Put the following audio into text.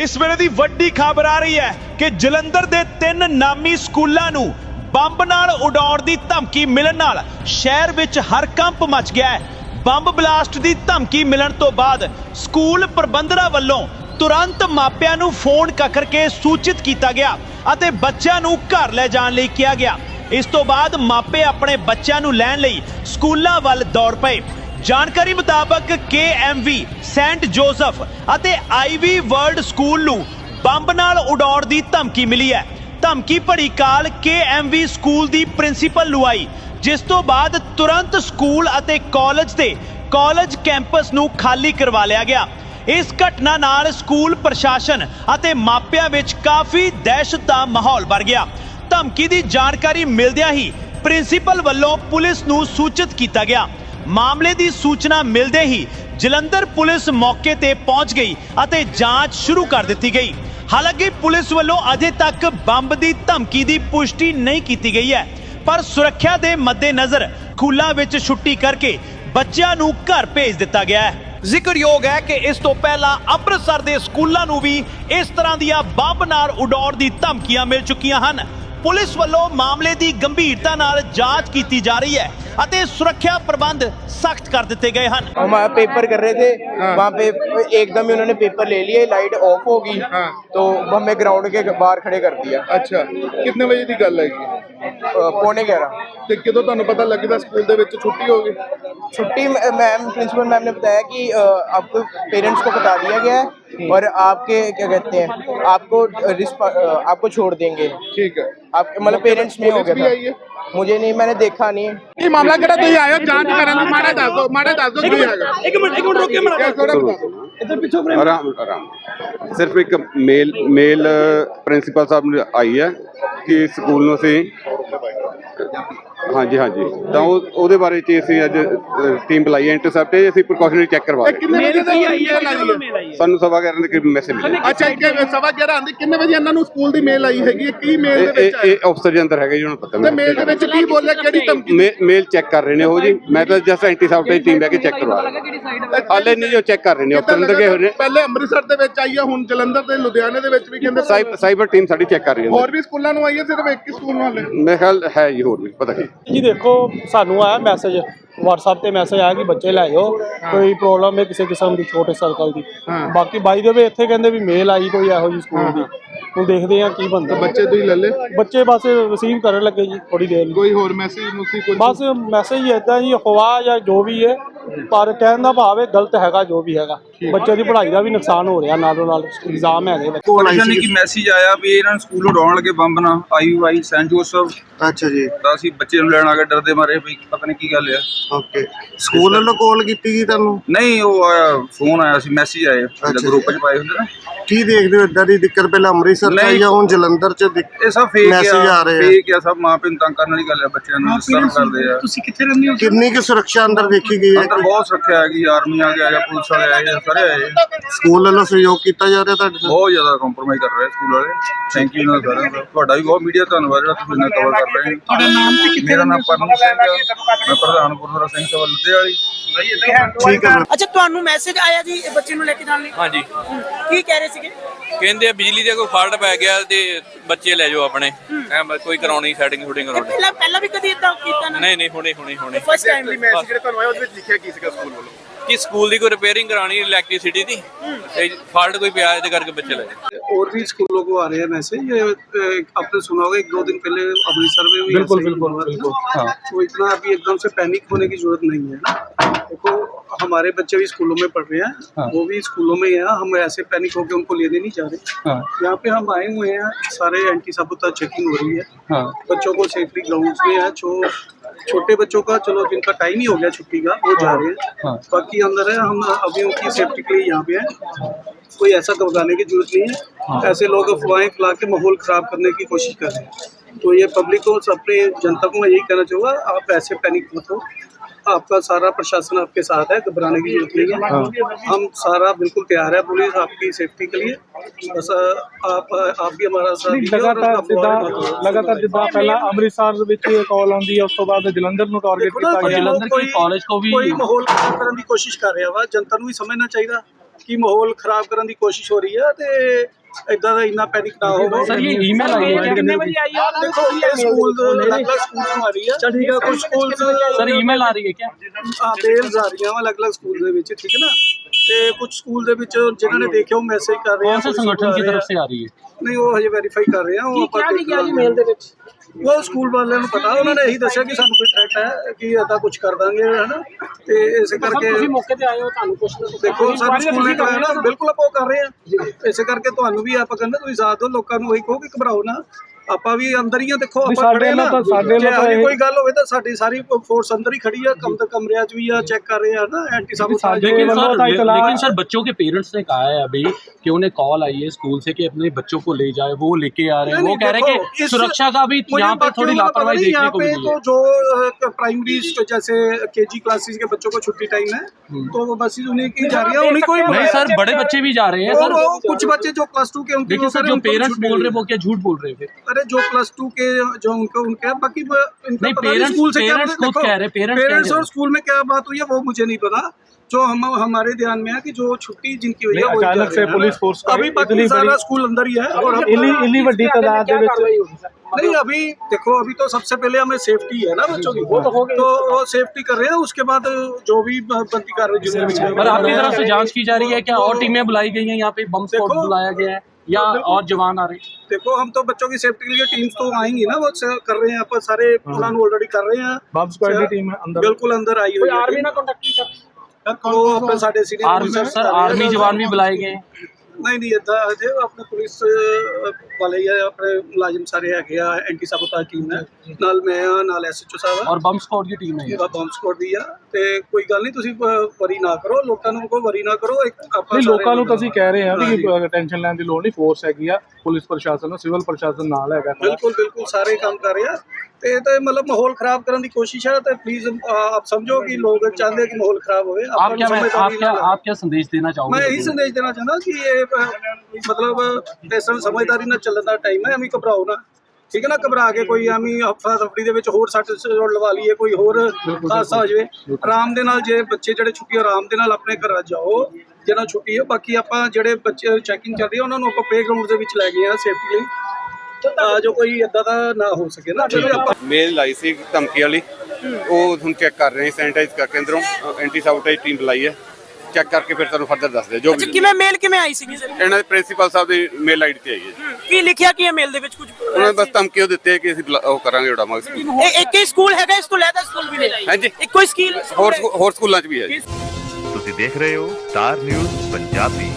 ਇਸ ਵੇਲੇ ਦੀ ਵੱਡੀ ਖਬਰ ਆ ਰਹੀ ਹੈ ਕਿ ਜਲੰਧਰ ਦੇ ਤਿੰਨ ਨਾਮੀ ਸਕੂਲਾਂ ਨੂੰ ਬੰਬ ਨਾਲ ਉਡਾਉਣ ਦੀ ਧਮਕੀ ਮਿਲਣ ਨਾਲ ਸ਼ਹਿਰ ਵਿੱਚ ਹਰਕੰਪ ਮਚ ਗਿਆ ਹੈ। ਬੰਬ ਬਲਾਸਟ ਦੀ ਧਮਕੀ ਮਿਲਣ ਤੋਂ ਬਾਅਦ ਸਕੂਲ ਪ੍ਰਬੰਧਨਾਂ ਵੱਲੋਂ ਤੁਰੰਤ ਮਾਪਿਆਂ ਨੂੰ ਫੋਨ ਕਰ ਕੇ ਸੂਚਿਤ ਕੀਤਾ ਗਿਆ ਅਤੇ ਬੱਚਿਆਂ ਨੂੰ ਘਰ ਲੈ ਜਾਣ ਲਈ ਕਿਹਾ ਗਿਆ। ਇਸ ਤੋਂ ਬਾਅਦ ਮਾਪੇ ਆਪਣੇ ਬੱਚਿਆਂ ਨੂੰ ਲੈਣ ਲਈ ਸਕੂਲਾਂ ਵੱਲ ਦੌੜ ਪਏ। ਜਾਣਕਾਰੀ ਮੁਤਾਬਕ KMV ਸੈਂਟ ਜੋਸਫ ਅਤੇ ਆਈਵੀ ਵਰਲਡ ਸਕੂਲ ਨੂੰ ਬੰਬ ਨਾਲ ਉਡਾਉਣ ਦੀ ਧਮਕੀ ਮਿਲੀ ਹੈ। ਧਮਕੀ ਭੜੀ ਕਾਲ KMV ਸਕੂਲ ਦੀ ਪ੍ਰਿੰਸੀਪਲ ਨੂੰ ਆਈ, ਜਿਸ ਤੋਂ ਬਾਅਦ ਤੁਰੰਤ ਸਕੂਲ ਅਤੇ ਕਾਲਜ ਦੇ ਕਾਲਜ ਕੈਂਪਸ ਨੂੰ ਖਾਲੀ ਕਰਵਾ ਲਿਆ ਗਿਆ। ਇਸ ਘਟਨਾ ਨਾਲ ਸਕੂਲ ਪ੍ਰਸ਼ਾਸਨ ਅਤੇ ਮਾਪਿਆਂ ਵਿੱਚ ਕਾਫੀ ਦਹਿਸ਼ਤ ਦਾ ਮਾਹੌਲ ਬਣ ਗਿਆ। ਧਮਕੀ ਦੀ ਜਾਣਕਾਰੀ ਮਿਲਦਿਆਂ ਹੀ ਪ੍ਰਿੰਸੀਪਲ ਵੱਲੋਂ ਪੁਲਿਸ ਨੂੰ ਸੂਚਿਤ ਕੀਤਾ ਗਿਆ। ਮਾਮਲੇ ਦੀ ਸੂਚਨਾ ਮਿਲਦੇ ਹੀ ਜਲੰਧਰ ਪੁਲਿਸ ਮੌਕੇ ਤੇ ਪਹੁੰਚ ਗਈ ਅਤੇ ਜਾਂਚ ਸ਼ੁਰੂ ਕਰ ਦਿੱਤੀ ਗਈ। ਹਾਲਾਂਕਿ ਪੁਲਿਸ ਵੱਲੋਂ ਅਜੇ ਤੱਕ ਬੰਬ ਦੀ ਧਮਕੀ ਦੀ ਪੁਸ਼ਟੀ ਨਹੀਂ ਕੀਤੀ ਗਈ ਹੈ, ਪਰ ਸੁਰੱਖਿਆ ਦੇ ਮੱਦੇਨਜ਼ਰ ਖੁੱਲਾ ਵਿੱਚ ਛੁੱਟੀ ਕਰਕੇ ਬੱਚਿਆਂ ਨੂੰ ਘਰ ਭੇਜ ਦਿੱਤਾ ਗਿਆ ਹੈ। ਜ਼ਿਕਰਯੋਗ ਹੈ ਕਿ ਇਸ ਤੋਂ ਪਹਿਲਾਂ ਅੰਮ੍ਰਿਤਸਰ ਦੇ ਸਕੂਲਾਂ ਨੂੰ ਵੀ ਇਸ ਤਰ੍ਹਾਂ ਦੀਆਂ ਬੰਬ ਨਾਲ ਉਡਾਉਣ ਦੀ ਧਮਕੀਆਂ ਮਿਲ ਚੁੱਕੀਆਂ ਹਨ। ਪੁਲਿਸ ਵੱਲੋਂ ਮਾਮਲੇ ਦੀ ਗੰਭੀਰਤਾ ਨਾਲ ਜਾਂਚ ਕੀਤੀ ਜਾ ਰਹੀ ਹੈ ਅਤੇ ਸੁਰੱਖਿਆ ਪ੍ਰਬੰਧ ਸਖਤ ਕਰ ਦਿੱਤੇ ਗਏ ਹਨ हम वहाँ पेपर कर रहे थे हाँ। वहाँ पे एकदम ही उन्होंने पेपर ले लिए लाइट ऑफ होगी हाँ। तो हमें ग्राउंड के बाहर खड़े कर दिया ਅੱਛਾ ਕਿੰਨੇ ਵਜੇ ਦੀ ਗੱਲ ਹੈਗੀ अ, पौने ग्यारह ਤੇ ਕਿਦੋਂ ਤੁਹਾਨੂੰ ਪਤਾ ਲੱਗਦਾ ਸਕੂਲ ਦੇ ਵਿੱਚ ਛੁੱਟੀ ਹੋ ਗਈ छुट्टी में- मैम प्रिंसिपल मैम ने बताया कि अ, आपको पेरेंट्स को बता दिया गया है और आपके क्या कहते हैं आपको आपको छोड़ देंगे। ठीक है। आप मतलब पेरेंट्स में हो गया मुझे नहीं मैंने देखा नहीं। मामला करा तो आयो जाँच तो मारा दो तो मारा दो तो एक मिनट एक मिनट के मारा इधर पीछे आराम आराम। सिर्फ़ एक मेल मेल प्रिंसिपल साहब आई है कि स्कूलों से ਆਈ ਹਾਂਜੀ ਹਾਂਜੀ। ਤਾਂ ਉਹ ਉਹਦੇ ਬਾਰੇ ਚ ਅਸੀਂ ਅੱਜ ਟੀਮ ਬੁਲਾਈ ਹੈ ਇੰਟਰਸੈਪਟ ਹੈ ਅਸੀਂ ਪ੍ਰੀਕਾਸ਼ਨਰੀ ਚੈੱਕ ਕਰਵਾ ਰਹੇ ਕਿੰਨੇ ਵਜੇ ਆਈ ਹੈ ਮੇਲ ਆਈ ਹੈ। ਸਾਨੂੰ ਸਵਾ ਕਰਨ ਦੇ ਮੈਸੇਜ ਮਿਲਿਆ। ਅੱਛਾ ਇੱਕ ਸਵਾ 11 ਆਂਦੀ ਕਿੰਨੇ ਵਜੇ ਇਹਨਾਂ ਨੂੰ ਸਕੂਲ ਦੀ ਮੇਲ ਆਈ ਹੈਗੀ? ਹੈ? ਕੀ ਮੇਲ ਇਹ ਦੇ ਵਿੱਚ ਇਹ- ਆਇਆ? ਇਹ ਅਫਸਰ ਦੇ ਅੰਦਰ ਹੈਗਾ ਜੀ ਉਹਨਾਂ ਨੂੰ ਪਤਾ ਤੇ ਮੇਲ ਦੇ ਵਿੱਚ ਕੀ ਬੋਲਿਆ ਕਿਹੜੀ ਧਮਕੀ? ਮੇਲ ਚੈੱਕ ਕਰ ਰਹੇ ਨੇ ਉਹ ਜੀ। ਮੈਂ ਤਾਂ ਜਸਟ ਐਂਟੀਸੈਪਟ ਦੀ ਟੀਮ ਲੈ ਕੇ ਚੈੱਕ ਕਰਵਾ ਰਿਹਾ। ਹਾਲੇ ਨਹੀਂ ਜੋ ਚੈੱਕ ਕਰ ਰਹੇ ਨੇ। ਕਿੱਦਾਂ ਅਫਸਰ ਲੱਗੇ ਹੋਏ ਨੇ। ਪਹਿਲੇ ਅੰਮ੍ਰਿਤਸਰ ਦੇ ਵਿੱਚ ਆਈ ਹੈ ਹੁਣ ਜਲੰਧਰ ਤੇ ਲੁਧਿਆਣੇ ਦੇ ਵਿੱਚ ਵੀ ਕਹਿੰਦੇ ਸਾਈਬ- ਸਾਈਬਰ ਟੀਮ ਸਾਡੀ ਚੈੱਕ ਕਰ ਰਹੀ ਹੈ। ਹੋਰ ਵੀ ਸਕੂਲਾਂ ਨੂੰ ਆਈ ਹੈ ਸਿਰਫ ਇੱਕ ਹੀ ਸਕੂਲ ਨੂੰ ਹਾਲੇ? ਮੇਰੇ ਖਿਆਲ ਹੈ ਜੀ ਹੋਰ ਵੀ ਪਤਾ ਨਹੀਂ। ਜੀ ਦੇਖੋ ਸਾਨੂੰ ਆਇਆ ਮੈਸੇਜ WhatsApp ਤੇ ਮੈਸੇਜ ਆਇਆ ਕਿ ਬੱਚੇ ਲੈ ਜਾਓ ਕੋਈ ਪ੍ਰੋਬਲਮ ਹੈ ਕਿਸੇ ਕਿਸਮ ਦੀ ਛੋਟੇ ਸਰਕਲ ਦੀ। ਬਾਕੀ ਬਾਈ ਦੇ ਵੇ ਇੱਥੇ ਕਹਿੰਦੇ ਵੀ ਮੇਲ ਆਈ ਕੋਈ ਇਹੋ ਜੀ ਸਕੂਲ ਦੀ। ਹੁਣ ਦੇਖਦੇ ਆ ਕੀ ਬਣਦਾ। ਬੱਚੇ ਤੁਸੀਂ ਲੈ ਲੈ ਬੱਚੇ ਬਸ ਰਿਸੀਵ ਕਰਨ ਲੱਗੇ ਜੀ ਥੋੜੀ ਦੇਰ ਕੋਈ ਹੋਰ ਮੈਸੇਜ ਮੁਸੀ ਕੋਈ ਬਸ ਮੈਸੇਜ ਇਦਾਂ ਜੀ ਅਫਵਾਹ ਜਾਂ ਜੋ ਵੀ ਹੈ ਪਰ ਕਹਿਣ ਦਾ ਭਾਵ ਹੈ ਗਲਤ ਹੈਗਾ ਜੋ ਵੀ ਹੈਗਾ। ਬੱਚੇ ਦੀ ਪੜ੍ਹਾਈ ਦਾ ਵੀ ਨੁਕਸਾਨ ਹੋ ਰਿਹਾ ਨਾਲੋਂ ਨਾਲ ਇਗਜ਼ਾਮ ਹੈਗੇ ਪਰੇਸ਼ਾਨ ਨਹੀਂ ਕਿ ਮੈਸੇਜ ਆਇਆ ਵੀ ਇਹਨਾਂ ਨੂੰ ਸਕੂਲ ਉਡਾਉਣ ਲੱਗੇ ਬੰਬ ਨਾ ਆਈਯੂਆਈ ਸੈਂਟ ਜੋਸਫ। ਅੱਛਾ ਜੀ। ਤਾਂ ਅਸੀਂ ਬੱਚੇ ਨੂੰ ਲੈਣ ਆ ਕੇ ਡਰਦੇ ਮਾਰੇ ਵੀ ਪਤਾ ਨਹੀਂ ਕੀ ਗੱਲ ਆ। ਓਕੇ। ਸਕੂਲ ਵੱਲੋਂ ਕਾਲ ਕੀਤੀ ਜੀ ਤੁਹਾਨੂੰ? ਨਹੀਂ ਉਹ ਆਇਆ ਫੋਨ ਆਇਆ ਸੀ ਮੈਸੇਜ ਆਇਆ ਜਿਹੜਾ ਗਰੁੱਪ 'ਚ ਪਾਏ ਹੁੰਦੇ ਨਾ। ਕੀ ਦੇਖਦੇ ਹੋ ਇਦਾਂ ਦੀ ਦਿੱਕਤ? ਪਹਿਲਾਂ ਅੰਮ੍ਰਿਤਸਰ ਚ ਆਈ ਨਹੀਂ। ਜਾਂ ਹੁਣ ਜਲੰਧਰ ਚ ਇਹ ਸਭ ਫੇਕ Message ਆ ਰਹੇ ਆ। ਫੇਕ ਆ ਸਭ ਮਾਂ ਪਿਓ ਨੂੰ ਤੰਗ ਕਰਨ ਵਾਲੀ ਗੱਲ ਆ ਬੱਚਿਆਂ ਨੂੰ ਡਿਸਟਰਬ ਕਰਦੇ ਆ। ਤੁਸੀਂ ਕਿੱਥੇ ਰਹਿੰਦੇ ਹੋ? ਕਿੰਨੀ ਕੁ ਸੁਰੱਖਿਆ ਅੰਦਰ ਦੇਖੀ ਗਈ ਹੈ? ਬਹੁਤ ਸੁਰੱਖਿਆ ਹੈਗੀ ਆਰਮੀ ਆ ਗਿਆ ਜਾਂ ਪੁਲਿਸ ਵਾਲੇ ਆਏ ਆ, ਸਾਰੇ ਆਏ। ਸਕੂਲ ਵੱਲੋਂ ਸਹਿਯੋਗ ਕੀਤਾ ਜਾ ਰਿਹਾ ਤੁਹਾਡੇ ਨਾਲ? ਬਹੁਤ ਜ਼ਿਆਦਾ ਕੰਪਰੋਮਾਈਜ਼ ਕਰ ਰਹੇ ਸਕੂਲ ਵਾਲੇ। ਥੈਂਕ ਯੂ ਦਾ ਸਾਰਿਆਂ ਦਾ। ਤੁਹਾਡਾ ਵੀ ਬਹੁਤ ਮੀਡੀਆ ਧੰਨਵਾਦ ਜਿਹੜਾ ਤੁਸੀਂ ਇਹਨਾਂ ਕਵਰ ਕਰ ਰਹੇ ਹੋ ਤੁਹਾਡਾ ਨਾਮ ਤੇ ਕਿੱਥੇ ਮੇਰਾ ਨਾਮ ਪਰਮ ਸਿੰਘ ਮੈਂ ਪ੍ਰਧਾਨ ਗੁਰਦੁਆਰਾ ਸਿੰਘ ਸਭਾ ਲੁੱਧੇ ਵਾਲੀ। ਠੀਕ ਹੈ ਅੱਛਾ ਤੁਹਾਨੂੰ ਮੈਸੇਜ ਆਇਆ ਜੀ ਇਹ ਬੱਚੇ ਨੂੰ ਲੈ ਕੇ ਜਾਣ ਲਈ? ਹਾਂਜੀ। ਕੀ ਕਹਿ ਰਹੇ ਸੀਗੇ? ਕਹਿੰਦੇ ਆ ਬਿਜਲੀ ਦਾ ਕੋਈ ਫਾਲਟ ਪੈ ਗਿਆ ਤੇ ਬੱਚੇ ਲੈ ਜਾਓ ਆਪਣੇ। ਐਂ ਕੋਈ ਕਰਾਉਣੀ ਸੈਟਿੰਗ ਸ਼ੂਟਿੰਗ ਕਰਾਉਣੀ। ਪਹਿਲਾਂ ਪਹਿਲਾਂ ਵੀ ਕਦੀ ਇਦਾਂ ਕੀਤਾ ਨਾ? ਨਹੀਂ ਨਹੀਂ ਹੁਣੇ ਹੁਣੇ ਹੁਣੇ। ਫਸਟ ਟਾਈਮ ਮੈਸੇਜ ਜਿਹੜਾ ਤੁਹਾਨੂੰ ਆਇਆ ਉਹਦੇ ਵਿੱਚ ਲਿਖਿਆ ਕੀ ਸੀਗਾ ਸਕੂਲ ਵੱਲੋਂ? ਕਿ ਸਕੂਲ ਦੀ ਕੋਈ ਰਿਪੇਅਰਿੰਗ ਕਰਾਣੀ ਇਲੈਕਟ੍ਰਿਸਿਟੀ ਦੀ ਤੇ ਫਾਲਟ ਕੋਈ ਪਿਆ ਇਹਦੇ ਕਰਕੇ ਬੱਚੇ ਲੈ ਜਾਓ और भी स्कूलों को आ रहे हैं मैसेज ये अ, आपने सुना होगा एक दो दिन पहले अमृतसर में भी बिल्कुल, ऐसे ही बिल्कुल, हुआ था। बिल्कुल, हाँ। तो इतना अभी एकदम से पैनिक होने की जरूरत नहीं है ना देखो हमारे बच्चे भी स्कूलों में पढ़ रहे हैं हाँ। वो भी स्कूलों में ही हैं हम ऐसे पैनिक होकर उनको लेने नहीं जा रहे हाँ यहाँ पे हम आए हुए हैं सारे एंटी साबुता चेकिंग हो रही है हाँ बच्चों को सेफली ग्राउंड में है जो छोटे बच्चों का चलो जिनका टाइम ही हो गया छुट्टी का वो जा रहे हाँ। हैं। बाकी अंदर है हम अभी उनकी सेफ्टी के लिए यहाँ पे हैं। कोई ऐसा घबराने की ज़रूरत नहीं है। ऐसे लोग अफवाहें फैला के माहौल खराब करने की कोशिश कर रहे हैं। तो ये पब्लिक को अपने जनता को मैं यही कहना चाहूँगा आप ऐसे पैनिक मत हो। आपका सारा प्रशासन आपके साथ है घबराने की जरूरत नहीं है हम सारा बिल्कुल तैयार है पुलिस आपकी सेफ्टी के लिए बस आप आप भी हमारा साथ ਨਹੀਂ दीजिए और ਲਗਾਤਾਰ अफवाहें मत ਜਿੱਦਾਂ फैलाओ। ਲਗਾਤਾਰ ਜਿੱਦਾਂ ਪਹਿਲਾਂ ਅੰਮ੍ਰਿਤਸਰ ਵਿੱਚ ਕਾਲ ਆਉਂਦੀ ਹੈ ਉਸ ਤੋਂ ਬਾਅਦ ਜਲੰਧਰ ਨੂੰ ਟਾਰਗੇਟ ਦੇਖੋ ਨਾ ਕੀਤਾ ਗਿਆ ਕੋਈ ਕਾਲਜ ਕੋ ਵੀ ਕੋਈ ਮਾਹੌਲ ਖਰਾਬ ਕਰਨ ਦੀ ਕੋਸ਼ਿਸ਼ ਕਰ ਰਿਹਾ ਵਾ ਜਨਤਾ ਨੂੰ ਵੀ ਸਮਝਣਾ ਚਾਹੀਦਾ ਕਿ ਮਾਹੌਲ ਖਰਾਬ ਕਰਨ ਦੀ ਕੋਸ਼ਿਸ਼ ਹੋ ਰਹੀ ਹੈ ਤੇ ਇਦਾਂ ਦਾ ਇੰਨਾ ਪੈਨਿਕ ਨਾ ਹੋਵੇ। ਸਰ ਇਹ ਈਮੇਲ ਆਈ ਹੈ ਕਿੰਨੇ ਵਜੇ ਆਈ ਹੈ ਦੇਖੋ ਇਹ ਸਕੂਲ ਅਲੱਗ-ਅਲੱਗ ਸਕੂਲ ਤੋਂ ਆ ਰਹੀ ਹੈ ਚਲ ਠੀਕ ਹੈ ਕੁਝ ਸਕੂਲ ਸਰ ਈਮੇਲ ਆ ਰਹੀ ਹੈ ਕਿਆ? ਹਾਂ ਮੇਲਸ ਆ ਰਹੀਆਂ ਵਾ ਅਲੱਗ-ਅਲੱਗ ਸਕੂਲ ਦੇ ਵਿੱਚ ਠੀਕ ਹੈ ਨਾ? ਤੇ ਕੁਝ ਸਕੂਲ ਦੇ ਵਿੱਚ ਜਿਨ੍ਹਾਂ ਨੇ ਦੇਖਿਆ ਉਹ ਮੈਸੇਜ ਕਰ ਰਹੇ ਆ कौन से ਕੋਈ संगठन की ਆ ਰਹੇ तरफ ਆ। से आ रही है ਨਹੀਂ ਉਹ ਹਜੇ ਵੈਰੀਫਾਈ ਕਰ ਰਹੇ ਆ ਉਹ ਆਪਾਂ ਦੇਖਾਂਗੇ ਜੀ ਮੇਲ ਦੇ ਵਿੱਚ ਉਹ ਸਕੂਲ ਵਾਲਿਆਂ ਨੂੰ ਪਤਾ ਉਹਨਾਂ ਨੇ ਇਹੀ ਦੱਸਿਆ ਕਿ ਸਾਨੂੰ ਕੋਈ ਥ੍ਰੈਟ ਹੈ ਕਿ ਏਦਾਂ ਕੁਝ ਕਰ ਦਾਂਗੇ ਹਨਾ ਤੇ ਇਸੇ ਕਰਕੇ ਤੁਸੀਂ ਮੌਕੇ ਤੇ ਆਏ ਹੋ ਤੁਹਾਨੂੰ ਕੁਝ ਦੇਖੋ ਸਾਡੇ ਸਕੂਲ ਨੇ ਕਰਾਇਆ ਨਾ ਬਿਲਕੁਲ ਆਪਾਂ ਉਹ ਕਰ ਰਹੇ ਆ ਇਸੇ ਕਰਕੇ ਤੁਹਾਨੂੰ ਵੀ ਆਪਾਂ ਕਹਿੰਦੇ ਤੁਸੀਂ ਸਾਥ ਦਿਓ ਲੋਕਾਂ ਨੂੰ ਇਹੀ ਕਹੋ ਕਿ ਘਬਰਾਓ ਨਾ ਆਪਾਂ ਵੀ ਅੰਦਰ ਹੀ ਆ ਦੇਖੋ ਆਪਾਂ ਸਾਡੇ ਖੜੇ ਆ ਨਾ ਨਾਲ ਤਾਂ- ਸਾਡੇ ਜੇ ਨਾਲ ਤਾਂ ਇਹੋ ਜਿਹੀ ਇਹ- ਕੋਈ ਗੱਲ ਹੋਵੇ ਤਾਂ ਸਾਡੀ ਸਾਰੀ ਫੋਰਸ ਅੰਦਰ ਹੀ ਖੜੀ ਆ ਕਮ ਕਮਰਿਆਂ 'ਚ ਵੀ ਆ ਚੈੱਕ ਕਰ ਰਹੇ ਆ ਨਾ ਐਂਟੀ ਸਾਬੋਟੇਜ लेकिन लेकिन सर सर लेकिन सर बच्चों के पेरेंट्स ने कहा है अभी कि उन्हें कॉल आई है स्कूल से कि अपने बच्चों को ले जाए वो लेके आ रहे हैं वो कह रहे हैं कि सुरक्षा का भी यहाँ पे थोड़ी लापरवाही देखने को मिली तो है जो प्राइमरी जैसे केजी क्लासेस के बच्चों को छुट्टी टाइम है तो वो बसेज उन्हीं की जा रही है उन्हीं को ही नहीं बुलाया सर बड़े बच्चे भी जा रहे हैं और सर वो कुछ बच्चे जो प्लस टू के उनकी लेकिन वो सर कह जो उनको भी पेरेंट्स छुट्टी बोल रहे मिली। हैं वो क्या झूठ बोल रहे हैं फिर अरे जो प्लस टू के जो उनके उनके बाकी वो- इनका नहीं, पता नहीं parents- स्कूल से क्या parents पता- खुद देखो, कह रहे हैं, parents कह parents रहे और हैं। स्कूल में क्या बात हुई है वो मुझे नहीं पता जो हम हमारे ध्यान में है कि जो छुट्टी जिनकी हुई है नहीं, वो जा अचानक रहे से हैं। पुलिस फोर्स का अभी बाकी इतनी सारा बड़ी- स्कूल अंदर ही है और हम- ਇੰਨੀ ਇੰਨੀ ਵੱਡੀ ਤਾਦਾਦ ਦੇ ਵਿੱਚ नहीं अभी देखो अभी तो सबसे पहले हमें सेफ्टी है ना बच्चों की वो तो हो तो वो सेफ्टी कर रहे हैं उसके बाद जो भी बनती कार्रवाई जिसमें पर आपकी तरफ से जांच की जा रही है क्या और टीमें बुलाई गई हैं यहाँ पे बम स्क्वाड देखो- बुलाया गया है या और जवान आ रहे हैं देखो हम तो बच्चों की सेफ्टी के लिए टीम्स तो आएंगी ना वो से- कर रहे हैं अपन सारे प्लान ऑलरेडी कर रहे हैं बम स्क्वाड की टीम है अंदर बिल्कुल अंदर आई हुई है आर्मी ना कॉन्टेक्ट वो अपने साढ़े सीनियर आर्मी सर आर्मी जवान भी बुलाए गए हैं ਨਹੀਂ ਨਹੀਂ ਇਦਾਂ ਹਜੇ ਆਪਣੇ ਪੁਲਿਸ ਵਾਲੇ ਆ ਆਪਣੇ ਮੁਲਾਜ਼ਮ ਸਾਰੇ ਹੈਗੇ ਆ ਐਂਟੀ ਸਬੋਟਾਜ ਟੀਮ ਹੈ। ਨਾਲ ਮੈਂ ਆ ਨਾਲ ਐਸਐਚਓ ਸਾਹਿਬ ਆ। ਔਰ ਬੰਬ ਸਕਵਾਡ ਦੀ ਟੀਮ ਹੈ ਇਹ ਬੰਬ ਸਕਵਾਡ ਦੀ ਆ। ਤੇ ਕੋਈ ਗੱਲ ਨਹੀਂ ਤੁਸੀਂ ਵਰੀ ਨਾ ਕਰੋ ਲੋਕਾਂ ਨੂੰ ਕੋਈ ਵਰੀ ਨਾ ਕਰੋ ਆਪਾਂ ਨਹੀਂ ਲੋਕਾਂ ਨੂੰ ਤਾਂ ਕਹਿ ਰਹੇ ਹਾਂ ਕਿ ਟੈਨਸ਼ਨ ਲੈਣ ਦੀ ਲੋੜ ਨਹੀਂ ਫੋਰਸ ਹੈਗੀ ਆ। ਪੁਲਿਸ ਪ੍ਰਸ਼ਾਸਨ ਨਾਲ ਸਿਵਲ ਪ੍ਰਸ਼ਾਸਨ ਨਾਲ ਹੈਗਾ। ਬਿਲਕੁਲ ਬਿਲਕੁਲ ਸਾਰੇ ਕੰਮ ਕਰ ਰਿਹਾ ਤੇ ਇਹ ਤਾਂ ਮਤਲਬ ਮਾਹੌਲ ਖਰਾਬ ਕਰਨ ਦੀ ਕੋਸ਼ਿਸ਼ ਹੈ ਤੇ ਪਲੀਜ਼ ਆਪ ਸਮਝੋ ਕਿ ਲੋਕ ਚਾਹੁੰਦੇ ਕਿ ਮਾਹੌਲ ਖਰਾਬ ਹੋਵੇ आप ਆਪਾਂ क्या ਨੂੰ मैं आप ਸਮਝਦਾਰੀ क्या ਨਾਲ- आप क्या संदेश देना ਮੈਂ चाहोगे ਇਹੀ ਸੰਦੇਸ਼ ਦੇਣਾ ਚਾਹੁੰਦਾ ਕਿ ਇਹ ਅਹ, ਮਤਲਬ ਇਸ ਸਮੇਂ ਸਮਝਦਾਰੀ ਨਾਲ ਚੱਲਣ ਦਾ ਟਾਈਮ ਹੈ ਐਵੇਂ ਘਬਰਾਓ ਨਾ ਠੀਕ ਹੈ ਨਾ ਘਬਰਾ ਕੇ ਕੋਈ ਐਵੇਂ ਹਫਤਾ ਤਫੜੀ ਦੇ ਵਿੱਚ ਹੋਰ ਸੱਟ ਸੁੱਟ ਲਵਾ ਲਈਏ ਕੋਈ ਹੋਰ ਹਾਦਸਾ ਹੋ ਜਾਵੇ ਆਰਾਮ ਦੇ ਨਾਲ ਜੇ ਬੱਚੇ ਜਿਹੜੇ ਛੁੱਟੀ ਆਰਾਮ ਦੇ ਨਾਲ ਆਪਣੇ ਘਰਾਂ ਜਾਓ ਜਿਹਨਾਂ ਛੁੱਟੀ ਹੈ ਬਾਕੀ ਆਪਾਂ ਜਿਹੜੇ ਬੱਚੇ ਚੈਕਿੰਗ ਚੱਲ ਰਹੀ ਹੈ ਉਹਨਾਂ ਨੂੰ ਆਪਾਂ ਪਲੇਗਰਾਉਂਡ ਦੇ ਵਿੱਚ ਲੈ ਗਏ ਆ ਸੇਫਟੀ ਲਈ ਤਾਂ ਜੋ ਕੋਈ ਇਦਾਂ ਦਾ ਨਾ ਹੋ ਸਕੇ ਨਾ ਫਿਰ ਆਪਾਂ ਮੇਲ ਲਾਈ ਸੀ ਧਮਕੀ ਵਾਲੀ। ਉਹ ਹੁਣ ਚੈੱਕ ਕਰ ਰਹੇ ਹਾਂ ਸੈਨੀਟਾਈਜ਼ ਕਰਕੇ ਅੰਦਰੋਂ। ਐਂਟੀ ਸਾਬੋਟੇਜ ਟੀਮ ਬੁਲਾਈ ਹੈ। ਚੈੱਕ ਕਰਕੇ ਫਿਰ ਤੁਹਾਨੂੰ ਫਰਦਰ ਦੱਸਦੇ ਹਾਂ ਜੋ ਅੱਛਾ ਵੀ ਕਿਵੇਂ ਮੇਲ ਕਿਵੇਂ ਆਈ ਸੀਗੀ ਸਰ? ਇਹਨਾਂ ਦੇ ਪ੍ਰਿੰਸੀਪਲ ਸਾਹਿਬ ਦੀ ਮੇਲ ਆਈਡੀ ਤੇ ਆਈ ਹੈ ਜੀ। ਕੀ ਲਿਖਿਆ ਕੀ ਹੈ ਮੇਲ ਦੇ ਵਿੱਚ ਕੁਝ? ਉਹਨਾਂ ਨੇ ਬਸ ਧਮਕੀ ਉਹ ਦਿੱਤੀ ਹੈ ਕਿ ਅਸੀਂ ਬੁਲਾ- ਉਹ ਕਰਾਂਗੇ ਉਡਾਵਾਂਗੇ ਸਕੂਲ। ਇਹ ਇੱਕ ਹੀ ਸਕੂਲ ਹੈਗਾ ਇਸ ਤੋਂ ਲੈਦਾ ਸਕੂਲ ਵੀ ਨਹੀਂ। ਹਾਂਜੀ। ਇੱਕੋ ਹੀ ਸਕੂਲ ਹੋਰ ਸਕੂ- ਹੋਰ ਸਕੂਲਾਂ 'ਚ ਵੀ ਹੈ ਜੀ। ਤੁਸੀਂ ਦੇਖ ਰਹੇ ਹੋ ਸਟਾਰ ਨਿਊਜ਼ ਪੰਜਾਬੀ।